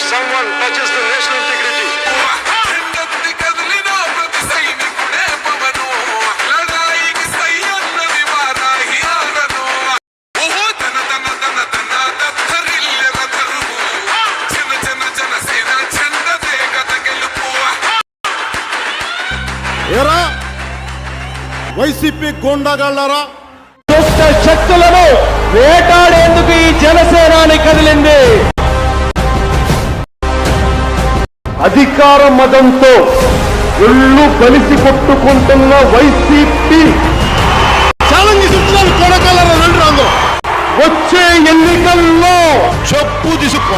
if someone touches the national integrity. ఎరా YCP గూండాగాళ్ళారా దుష్ట శక్తులను వేటాడేందుకు ఈ జనసేనాన్ని కదిలింది అధికార మదంతో ఒళ్ళు కలిసి కొట్టుకుంటున్న వైసీపీ ఛాలెంజ్ ఇస్తున్నారు కొడగలరా రండి రాందో వచ్చే ఎన్నికల్లో చెప్పు తీసుకో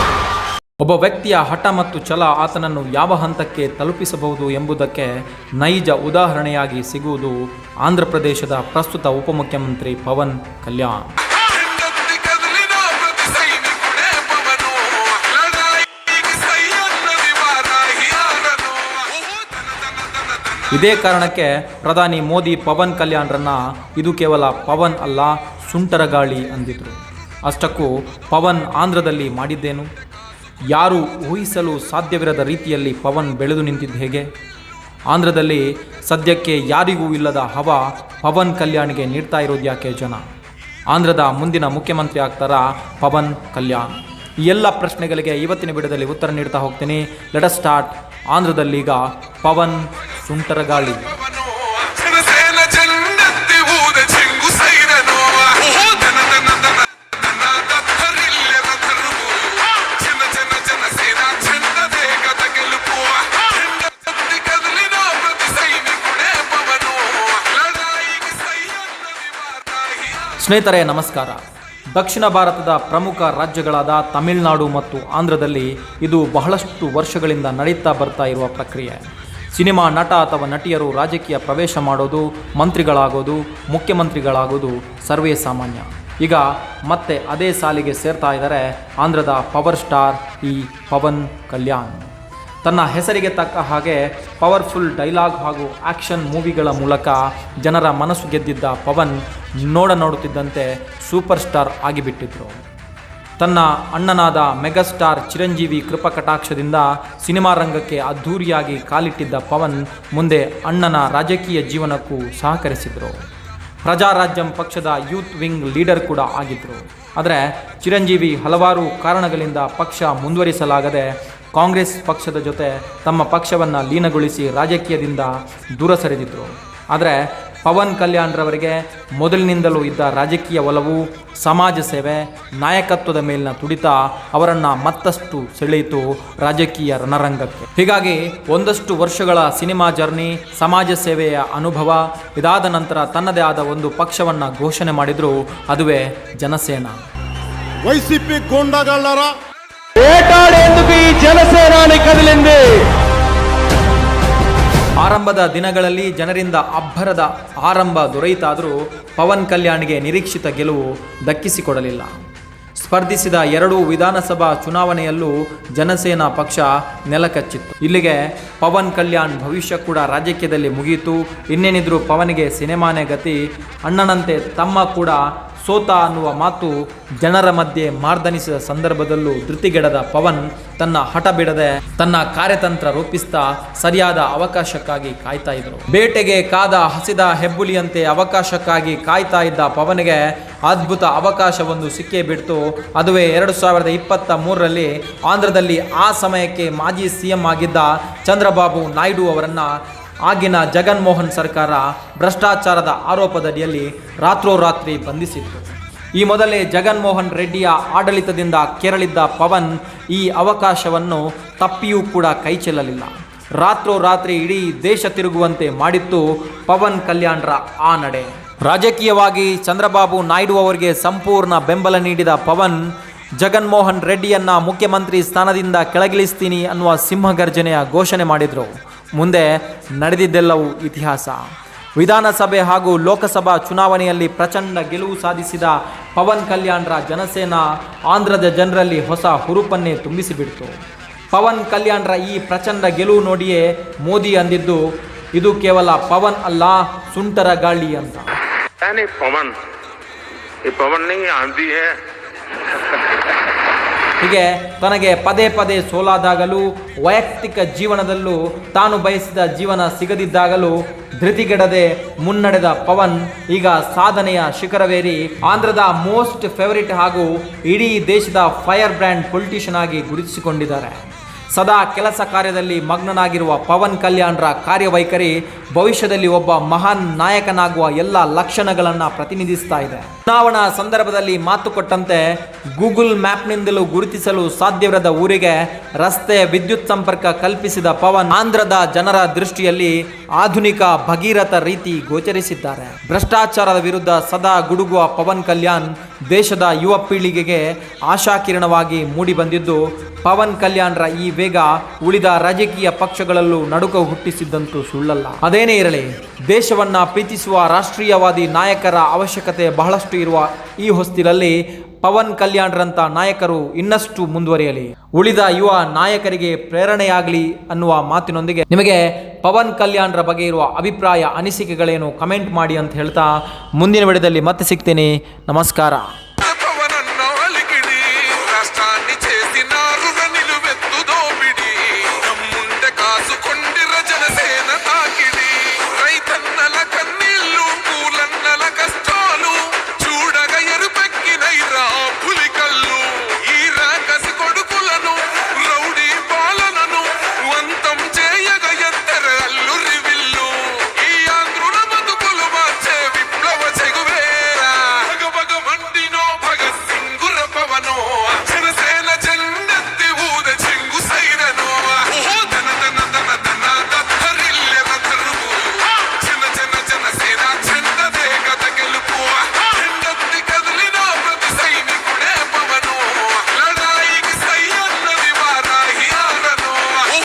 ಒಬ್ಬ ವ್ಯಕ್ತಿಯ ಹಠ ಮತ್ತು ಛಲ ಆತನನ್ನು ಯಾವ ಹಂತಕ್ಕೆ ತಲುಪಿಸಬಹುದು ಎಂಬುದಕ್ಕೆ ನೈಜ ಉದಾಹರಣೆಯಾಗಿ ಸಿಗುವುದು ಆಂಧ್ರಪ್ರದೇಶದ ಪ್ರಸ್ತುತ ಉಪಮುಖ್ಯಮಂತ್ರಿ ಪವನ್ ಕಲ್ಯಾಣ್ ಇದೇ ಕಾರಣಕ್ಕೆ ಪ್ರಧಾನಿ ಮೋದಿ ಪವನ್ ಕಲ್ಯಾಣ್ರನ್ನ ಇದು ಕೇವಲ ಪವನ್ ಅಲ್ಲ ಸುಂಟರಗಾಳಿ ಅಂದಿದ್ರು. ಅಷ್ಟಕ್ಕೂ ಪವನ್ ಆಂಧ್ರದಲ್ಲಿ ಮಾಡಿದ್ದೇನು? ಯಾರು ಊಹಿಸಲು ಸಾಧ್ಯವಿರದ ರೀತಿಯಲ್ಲಿ ಪವನ್ ಬೆಳೆದು ನಿಂತಿದ್ದು ಹೇಗೆ? ಆಂಧ್ರದಲ್ಲಿ ಸದ್ಯಕ್ಕೆ ಯಾರಿಗೂ ಇಲ್ಲದ ಹವ ಪವನ್ ಕಲ್ಯಾಣ್ಗೆ ನೀಡ್ತಾ ಇರೋದು ಯಾಕೆ ಜನ? ಆಂಧ್ರದ ಮುಂದಿನ ಮುಖ್ಯಮಂತ್ರಿ ಆಗ್ತಾರಾ ಪವನ್ ಕಲ್ಯಾಣ್? ಈ ಎಲ್ಲ ಪ್ರಶ್ನೆಗಳಿಗೆ ಇವತ್ತಿನ ವಿಡಿಯೋದಲ್ಲಿ ಉತ್ತರ ನೀಡ್ತಾ ಹೋಗ್ತೀನಿ. ಲೆಟ್ ಸ್ಟಾರ್ಟ್ ಆಂಧ್ರದಲ್ಲೀಗ ಪವನ್ ಸುಂಟರಗಾಳಿ ಸ್ನೇಹಿತರೇ ನಮಸ್ಕಾರ. ದಕ್ಷಿಣ ಭಾರತದ ಪ್ರಮುಖ ರಾಜ್ಯಗಳಾದ ತಮಿಳುನಾಡು ಮತ್ತು ಆಂಧ್ರದಲ್ಲಿ ಇದು ಬಹಳಷ್ಟು ವರ್ಷಗಳಿಂದ ನಡೀತಾ ಬರ್ತಾ ಇರುವ ಪ್ರಕ್ರಿಯೆ. ಸಿನಿಮಾ, ನಟ ಅಥವಾ ನಟಿಯರು ರಾಜಕೀಯ ಪ್ರವೇಶ ಮಾಡೋದು, ಮಂತ್ರಿಗಳಾಗೋದು, ಮುಖ್ಯಮಂತ್ರಿಗಳಾಗೋದು ಸರ್ವೇ ಸಾಮಾನ್ಯ. ಈಗ ಮತ್ತೆ ಅದೇ ಸಾಲಿಗೆ ಸೇರ್ತಾ ಇದ್ದಾರೆ ಆಂಧ್ರದ ಪವರ್ ಸ್ಟಾರ್ ಈ ಪವನ್ ಕಲ್ಯಾಣ್. ತನ್ನ ಹೆಸರಿಗೆ ತಕ್ಕ ಹಾಗೆ ಪವರ್ಫುಲ್ ಡೈಲಾಗ್ ಹಾಗೂ ಆ್ಯಕ್ಷನ್ ಮೂವಿಗಳ ಮೂಲಕ ಜನರ ಮನಸ್ಸು ಗೆದ್ದಿದ್ದ ಪವನ್ ನೋಡ ನೋಡುತ್ತಿದ್ದಂತೆ ಸೂಪರ್ ಸ್ಟಾರ್ ಆಗಿಬಿಟ್ಟಿದ್ರು. ತನ್ನ ಅಣ್ಣನಾದ ಮೆಗಾಸ್ಟಾರ್ ಚಿರಂಜೀವಿ ಕೃಪಕಟಾಕ್ಷದಿಂದ ಸಿನಿಮಾ ರಂಗಕ್ಕೆ ಅದ್ಧೂರಿಯಾಗಿ ಕಾಲಿಟ್ಟಿದ್ದ ಪವನ್ ಮುಂದೆ ಅಣ್ಣನ ರಾಜಕೀಯ ಜೀವನಕ್ಕೂ ಸಹಕರಿಸಿದರು. ಪ್ರಜಾರಾಜ್ಯಂ ಪಕ್ಷದ ಯೂತ್ ವಿಂಗ್ ಲೀಡರ್ ಕೂಡ ಆಗಿದ್ದರು ಆದರೆ ಚಿರಂಜೀವಿ ಹಲವಾರು ಕಾರಣಗಳಿಂದ ಪಕ್ಷ ಮುಂದುವರಿಸಲಾಗದೆ ಕಾಂಗ್ರೆಸ್ ಪಕ್ಷದ ಜೊತೆ ತಮ್ಮ ಪಕ್ಷವನ್ನು ಲೀನಗೊಳಿಸಿ ರಾಜಕೀಯದಿಂದ ದೂರ ಸರಿದಿದ್ದರು ಆದರೆ ಪವನ್ ಕಲ್ಯಾಣ್ರವರಿಗೆ ಮೊದಲಿನಿಂದಲೂ ಇದ್ದ ರಾಜಕೀಯ ಒಲವು ಸಮಾಜ ಸೇವೆ ನಾಯಕತ್ವದ ಮೇಲಿನ ತುಡಿತ ಅವರನ್ನು ಮತ್ತಷ್ಟು ಸೆಳೆಯಿತು ರಾಜಕೀಯ ರಣರಂಗಕ್ಕೆ ಹೀಗಾಗಿ ಒಂದಷ್ಟು ವರ್ಷಗಳ ಸಿನಿಮಾ ಜರ್ನಿ ಸಮಾಜ ಸೇವೆಯ ಅನುಭವ ಇದಾದ ನಂತರ ತನ್ನದೇ ಆದ ಒಂದು ಪಕ್ಷವನ್ನು ಘೋಷಣೆ ಮಾಡಿದ್ರು ಅದುವೇ ಜನಸೇನಾ వైసీపీ గోండాగాళ్ళారా వేటాడేందుకు ఈ జనసేనాని కదిలింది ಆರಂಭದ ದಿನಗಳಲ್ಲಿ ಜನರಿಂದ ಅಬ್ಬರದ ಆರಂಭ ದೊರೆಯಿತಾದರೂ ಪವನ್ ಕಲ್ಯಾಣ್ಗೆ ನಿರೀಕ್ಷಿತ ಗೆಲುವು ದಕ್ಕಿಸಿಕೊಡಲಿಲ್ಲ. ಸ್ಪರ್ಧಿಸಿದ ಎರಡೂ ವಿಧಾನಸಭಾ ಚುನಾವಣೆಯಲ್ಲೂ ಜನಸೇನಾ ಪಕ್ಷ ನೆಲಕಚ್ಚಿತ್ತು. ಇಲ್ಲಿಗೆ ಪವನ್ ಕಲ್ಯಾಣ್ ಭವಿಷ್ಯ ಕೂಡ ರಾಜಕೀಯದಲ್ಲಿ ಮುಗಿಯಿತು. ಇನ್ನೇನಿದ್ರೂ ಪವನಿಗೆ ಸಿನಿಮಾನೇ ಗತಿ. ಅಣ್ಣನಂತೆ ತಮ್ಮ ಕೂಡ ಸೋತ ಅನ್ನುವ ಮಾತು ಜನರ ಮಧ್ಯೆ ಮಾರ್ದನಿಸಿದ ಸಂದರ್ಭದಲ್ಲೂ ಧೃತಿಗೆಡದ ಪವನ್ ತನ್ನ ಹಠ ಬಿಡದೆ ತನ್ನ ಕಾರ್ಯತಂತ್ರ ರೂಪಿಸ್ತಾ ಸರಿಯಾದ ಅವಕಾಶಕ್ಕಾಗಿ ಕಾಯ್ತಾ ಇದ್ರು. ಬೇಟೆಗೆ ಕಾದ ಹಸಿದ ಹೆಬ್ಬುಲಿಯಂತೆ ಅವಕಾಶಕ್ಕಾಗಿ ಕಾಯ್ತಾ ಇದ್ದ ಪವನ್ಗೆ ಅದ್ಭುತ ಅವಕಾಶವೊಂದು ಸಿಕ್ಕೇ ಬಿಡ್ತು. ಅದುವೇ ಎರಡು ಸಾವಿರದ ಇಪ್ಪತ್ತ ಮೂರರಲ್ಲಿ ಆಂಧ್ರದಲ್ಲಿ ಆ ಸಮಯಕ್ಕೆ ಮಾಜಿ ಸಿಎಂ ಆಗಿದ್ದ ಚಂದ್ರಬಾಬು ನಾಯ್ಡು ಅವರನ್ನ ಆಗಿನ ಜಗನ್ಮೋಹನ್ ಸರ್ಕಾರ ಭ್ರಷ್ಟಾಚಾರದ ಆರೋಪದಡಿಯಲ್ಲಿ ರಾತ್ರೋರಾತ್ರಿ ಬಂಧಿಸಿತ್ತು. ಈ ಮೊದಲೇ ಜಗನ್ಮೋಹನ್ ರೆಡ್ಡಿಯ ಆಡಳಿತದಿಂದ ಕೆರಳಿದ್ದ ಪವನ್ ಈ ಅವಕಾಶವನ್ನು ತಪ್ಪಿಯೂ ಕೂಡ ಕೈಚೆಲ್ಲಲಿಲ್ಲ ರಾತ್ರೋರಾತ್ರಿ ಇಡೀ ದೇಶ ತಿರುಗುವಂತೆ ಮಾಡಿತ್ತು ಪವನ್ ಕಲ್ಯಾಣ್ರ ಆ ನಡೆ. ರಾಜಕೀಯವಾಗಿ ಚಂದ್ರಬಾಬು ನಾಯ್ಡು ಅವರಿಗೆ ಸಂಪೂರ್ಣ ಬೆಂಬಲ ನೀಡಿದ ಪವನ್, ಜಗನ್ಮೋಹನ್ ರೆಡ್ಡಿಯನ್ನ ಮುಖ್ಯಮಂತ್ರಿ ಸ್ಥಾನದಿಂದ ಕೆಳಗಿಳಿಸ್ತೀನಿ ಅನ್ನುವ ಸಿಂಹಗರ್ಜನೆಯ ಘೋಷಣೆ ಮಾಡಿದರು. ಮುಂದೆ ನಡೆದಿದ್ದೆಲ್ಲವೂ ಇತಿಹಾಸ. ವಿಧಾನಸಭೆ ಹಾಗೂ ಲೋಕಸಭಾ ಚುನಾವಣೆಯಲ್ಲಿ ಪ್ರಚಂಡ ಗೆಲುವು ಸಾಧಿಸಿದ ಪವನ್ ಕಲ್ಯಾಣ್ರ ಜನಸೇನಾ ಆಂಧ್ರದ ಜನರಲ್ಲಿ ಹೊಸ ಹುರುಪನ್ನೇ ತುಂಬಿಸಿಬಿಡ್ತು. ಪವನ್ ಕಲ್ಯಾಣ್ರ ಈ ಪ್ರಚಂಡ ಗೆಲುವು ನೋಡಿಯೇ ಮೋದಿ ಅಂದಿದ್ದು, ಇದು ಕೇವಲ ಪವನ್ ಅಲ್ಲ, ಸುಂಟರ ಗಾಳಿ ಅಂತ. ಪವನ್ ಪವನ್ ಹೀಗೆ ತನಗೆ ಪದೇ ಪದೇ ಸೋಲಾದಾಗಲೂ ವೈಯಕ್ತಿಕ ಜೀವನದಲ್ಲೂ ತಾನು ಬಯಸಿದ ಜೀವನ ಸಿಗದಿದ್ದಾಗಲೂ ಧೃತಿಗೆಡದೆ ಮುನ್ನಡೆದ ಪವನ್ ಈಗ ಸಾಧನೆಯ ಶಿಖರವೇರಿ ಆಂಧ್ರದ ಮೋಸ್ಟ್ ಫೇವರಿಟ್ ಹಾಗೂ ಇಡೀ ದೇಶದ ಫೈರ್ ಬ್ರ್ಯಾಂಡ್ ಪೊಲಿಟಿಷಿಯನ್ ಆಗಿ ಗುರುತಿಸಿಕೊಂಡಿದ್ದಾರೆ. ಸದಾ ಕೆಲಸ ಕಾರ್ಯದಲ್ಲಿ ಮಗ್ನನಾಗಿರುವ ಪವನ್ ಕಲ್ಯಾಣ್ರ ಕಾರ್ಯವೈಖರಿ ಭವಿಷ್ಯದಲ್ಲಿ ಒಬ್ಬ ಮಹಾನ್ ನಾಯಕನಾಗುವ ಎಲ್ಲ ಲಕ್ಷಣಗಳನ್ನು ಪ್ರತಿನಿಧಿಸ್ತಾ ಇದೆ. ಚುನಾವಣಾ ಸಂದರ್ಭದಲ್ಲಿ ಮಾತು ಕೊಟ್ಟಂತೆ ಗೂಗಲ್ ಮ್ಯಾಪ್ನಿಂದಲೂ ಗುರುತಿಸಲು ಸಾಧ್ಯವಿರದ ಊರಿಗೆ ರಸ್ತೆ ವಿದ್ಯುತ್ ಸಂಪರ್ಕ ಕಲ್ಪಿಸಿದ ಪವನ್ ಆಂಧ್ರದ ಜನರ ದೃಷ್ಟಿಯಲ್ಲಿ ಆಧುನಿಕ ಭಗೀರಥ ರೀತಿ ಗೋಚರಿಸಿದ್ದಾರೆ. ಭ್ರಷ್ಟಾಚಾರದ ವಿರುದ್ಧ ಸದಾ ಗುಡುಗುವ ಪವನ್ ಕಲ್ಯಾಣ್ ದೇಶದ ಯುವ ಪೀಳಿಗೆಗೆ ಆಶಾಕಿರಣವಾಗಿ ಮೂಡಿಬಂದಿದ್ದು, ಪವನ್ ಕಲ್ಯಾಣ್ರ ಈ ವೇಗ ಉಳಿದ ರಾಜಕೀಯ ಪಕ್ಷಗಳಲ್ಲೂ ನಡುಕ ಹುಟ್ಟಿಸಿದ್ದಂತೂ ಸುಳ್ಳಲ್ಲ. ಅದೇನೇ ಇರಲಿ, ದೇಶವನ್ನ ಪ್ರೀತಿಸುವ ರಾಷ್ಟ್ರೀಯವಾದಿ ನಾಯಕರ ಅವಶ್ಯಕತೆ ಬಹಳಷ್ಟು ಇರುವ ಈ ಹೊಸ್ತಿಲಲ್ಲಿ ಪವನ್ ಕಲ್ಯಾಣ್ರಂತ ನಾಯಕರು ಇನ್ನಷ್ಟು ಮುಂದುವರಿಯಲಿ. ಉಳಿದ ಯುವ ನಾಯಕರಿಗೆ ಪ್ರೇರಣೆಯಾಗಲಿ ಅನ್ನುವ ಮಾತಿನೊಂದಿಗೆ ನಿಮಗೆ ಪವನ್ ಕಲ್ಯಾಣ್ರ ಬಗ್ಗೆ ಇರುವ ಅಭಿಪ್ರಾಯ ಅನಿಸಿಕೆಗಳೇನು ಕಮೆಂಟ್ ಮಾಡಿ ಅಂತ ಹೇಳ್ತಾ ಮುಂದಿನ ವಿಡಿಯೋದಲ್ಲಿ ಮತ್ತೆ ಸಿಗ್ತೀನಿ. ನಮಸ್ಕಾರ.